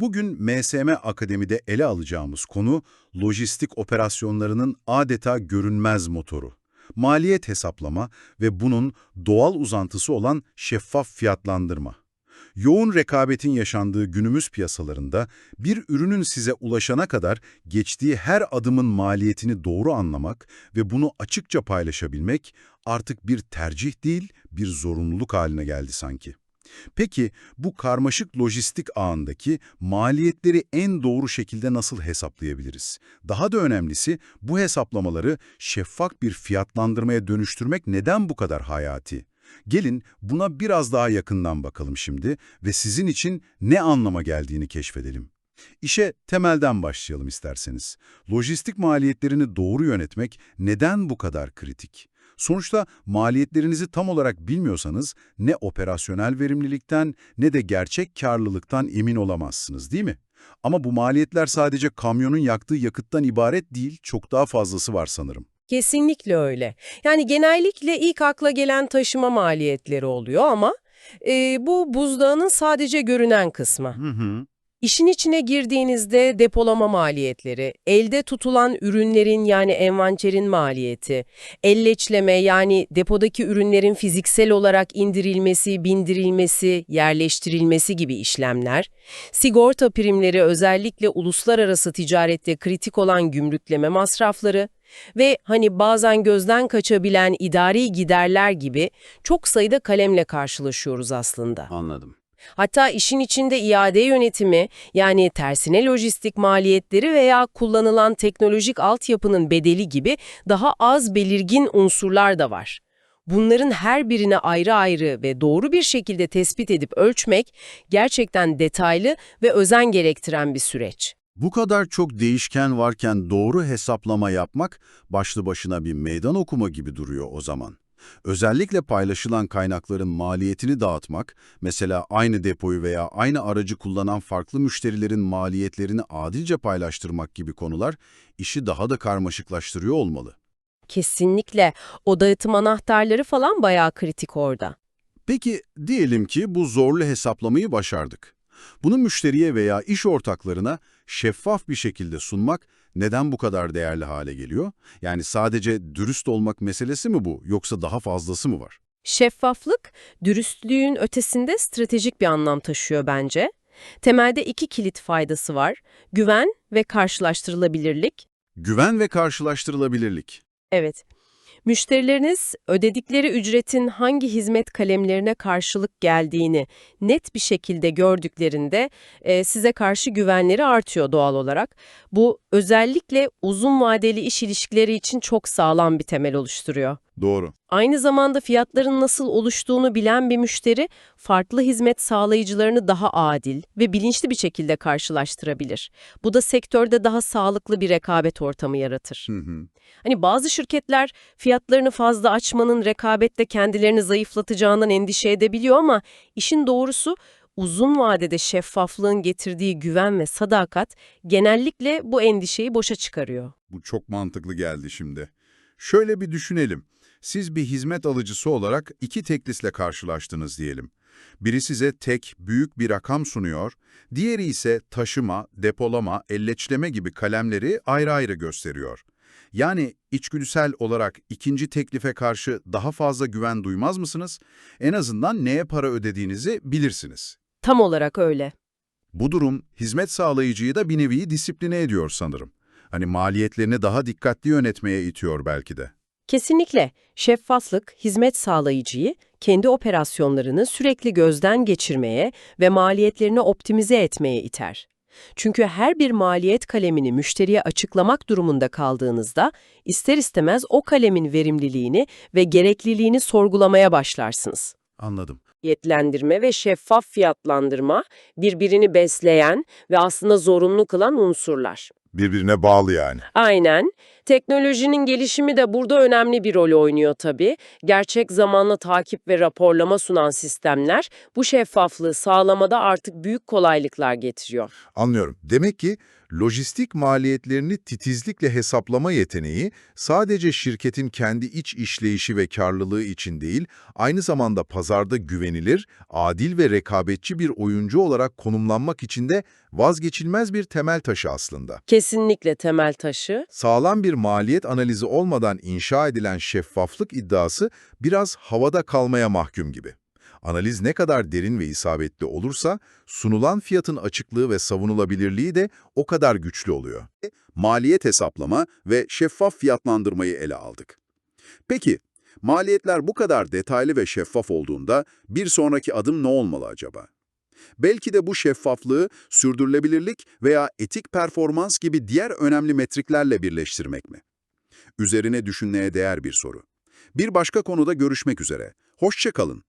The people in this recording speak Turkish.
Bugün MSM Akademi'de ele alacağımız konu lojistik operasyonlarının adeta görünmez motoru. Maliyet hesaplama ve bunun doğal uzantısı olan şeffaf fiyatlandırma. Yoğun rekabetin yaşandığı günümüz piyasalarında bir ürünün size ulaşana kadar geçtiği her adımın maliyetini doğru anlamak ve bunu açıkça paylaşabilmek artık bir tercih değil, bir zorunluluk haline geldi sanki. Peki bu karmaşık lojistik ağındaki maliyetleri en doğru şekilde nasıl hesaplayabiliriz? Daha da önemlisi bu hesaplamaları şeffaf bir fiyatlandırmaya dönüştürmek neden bu kadar hayati? Gelin buna biraz daha yakından bakalım şimdi ve sizin için ne anlama geldiğini keşfedelim. İşe temelden başlayalım isterseniz. Lojistik maliyetlerini doğru yönetmek neden bu kadar kritik? Sonuçta maliyetlerinizi tam olarak bilmiyorsanız ne operasyonel verimlilikten ne de gerçek karlılıktan emin olamazsınız değil mi? Ama bu maliyetler sadece kamyonun yaktığı yakıttan ibaret değil, çok daha fazlası var sanırım. Kesinlikle öyle. Yani genellikle ilk akla gelen taşıma maliyetleri oluyor ama e, bu buzdağının sadece görünen kısmı. Hı hı. İşin içine girdiğinizde depolama maliyetleri, elde tutulan ürünlerin yani envanterin maliyeti, elleçleme yani depodaki ürünlerin fiziksel olarak indirilmesi, bindirilmesi, yerleştirilmesi gibi işlemler, sigorta primleri özellikle uluslararası ticarette kritik olan gümrükleme masrafları ve hani bazen gözden kaçabilen idari giderler gibi çok sayıda kalemle karşılaşıyoruz aslında. Anladım. Hatta işin içinde iade yönetimi, yani tersine lojistik maliyetleri veya kullanılan teknolojik altyapının bedeli gibi daha az belirgin unsurlar da var. Bunların her birini ayrı ayrı ve doğru bir şekilde tespit edip ölçmek gerçekten detaylı ve özen gerektiren bir süreç. Bu kadar çok değişken varken doğru hesaplama yapmak başlı başına bir meydan okuma gibi duruyor o zaman. Özellikle paylaşılan kaynakların maliyetini dağıtmak, mesela aynı depoyu veya aynı aracı kullanan farklı müşterilerin maliyetlerini adilce paylaştırmak gibi konular işi daha da karmaşıklaştırıyor olmalı. Kesinlikle o dağıtım anahtarları falan bayağı kritik orada. Peki diyelim ki bu zorlu hesaplamayı başardık. Bunu müşteriye veya iş ortaklarına şeffaf bir şekilde sunmak neden bu kadar değerli hale geliyor? Yani sadece dürüst olmak meselesi mi bu yoksa daha fazlası mı var? Şeffaflık, dürüstlüğün ötesinde stratejik bir anlam taşıyor bence. Temelde iki kilit faydası var. Güven ve karşılaştırılabilirlik. Güven ve karşılaştırılabilirlik. Evet. Müşterileriniz ödedikleri ücretin hangi hizmet kalemlerine karşılık geldiğini net bir şekilde gördüklerinde e, size karşı güvenleri artıyor doğal olarak. Bu özellikle uzun vadeli iş ilişkileri için çok sağlam bir temel oluşturuyor. Doğru. Aynı zamanda fiyatların nasıl oluştuğunu bilen bir müşteri, farklı hizmet sağlayıcılarını daha adil ve bilinçli bir şekilde karşılaştırabilir. Bu da sektörde daha sağlıklı bir rekabet ortamı yaratır. Hı hı. Hani bazı şirketler fiyatlarını fazla açmanın rekabette kendilerini zayıflatacağından endişe edebiliyor ama işin doğrusu uzun vadede şeffaflığın getirdiği güven ve sadakat genellikle bu endişeyi boşa çıkarıyor. Bu çok mantıklı geldi şimdi. Şöyle bir düşünelim. Siz bir hizmet alıcısı olarak iki teklisle karşılaştınız diyelim. Biri size tek, büyük bir rakam sunuyor, diğeri ise taşıma, depolama, elleçleme gibi kalemleri ayrı ayrı gösteriyor. Yani içgüdüsel olarak ikinci teklife karşı daha fazla güven duymaz mısınız? En azından neye para ödediğinizi bilirsiniz. Tam olarak öyle. Bu durum hizmet sağlayıcıyı da bir nevi disipline ediyor sanırım. Hani maliyetlerini daha dikkatli yönetmeye itiyor belki de. Kesinlikle şeffaflık hizmet sağlayıcıyı kendi operasyonlarını sürekli gözden geçirmeye ve maliyetlerini optimize etmeye iter. Çünkü her bir maliyet kalemini müşteriye açıklamak durumunda kaldığınızda ister istemez o kalemin verimliliğini ve gerekliliğini sorgulamaya başlarsınız. Anladım. Yetlendirme ve şeffaf fiyatlandırma birbirini besleyen ve aslında zorunlu kılan unsurlar. Birbirine bağlı yani. Aynen. Teknolojinin gelişimi de burada önemli bir rol oynuyor tabii. Gerçek zamanlı takip ve raporlama sunan sistemler bu şeffaflığı sağlamada artık büyük kolaylıklar getiriyor. Anlıyorum. Demek ki lojistik maliyetlerini titizlikle hesaplama yeteneği sadece şirketin kendi iç işleyişi ve karlılığı için değil, aynı zamanda pazarda güvenilir, adil ve rekabetçi bir oyuncu olarak konumlanmak için de vazgeçilmez bir temel taşı aslında. Kesinlikle temel taşı. Sağlam bir maliyet analizi olmadan inşa edilen şeffaflık iddiası biraz havada kalmaya mahkum gibi. Analiz ne kadar derin ve isabetli olursa, sunulan fiyatın açıklığı ve savunulabilirliği de o kadar güçlü oluyor. Maliyet hesaplama ve şeffaf fiyatlandırmayı ele aldık. Peki, maliyetler bu kadar detaylı ve şeffaf olduğunda bir sonraki adım ne olmalı acaba? Belki de bu şeffaflığı sürdürülebilirlik veya etik performans gibi diğer önemli metriklerle birleştirmek mi? Üzerine düşünmeye değer bir soru. Bir başka konuda görüşmek üzere. Hoşça kalın.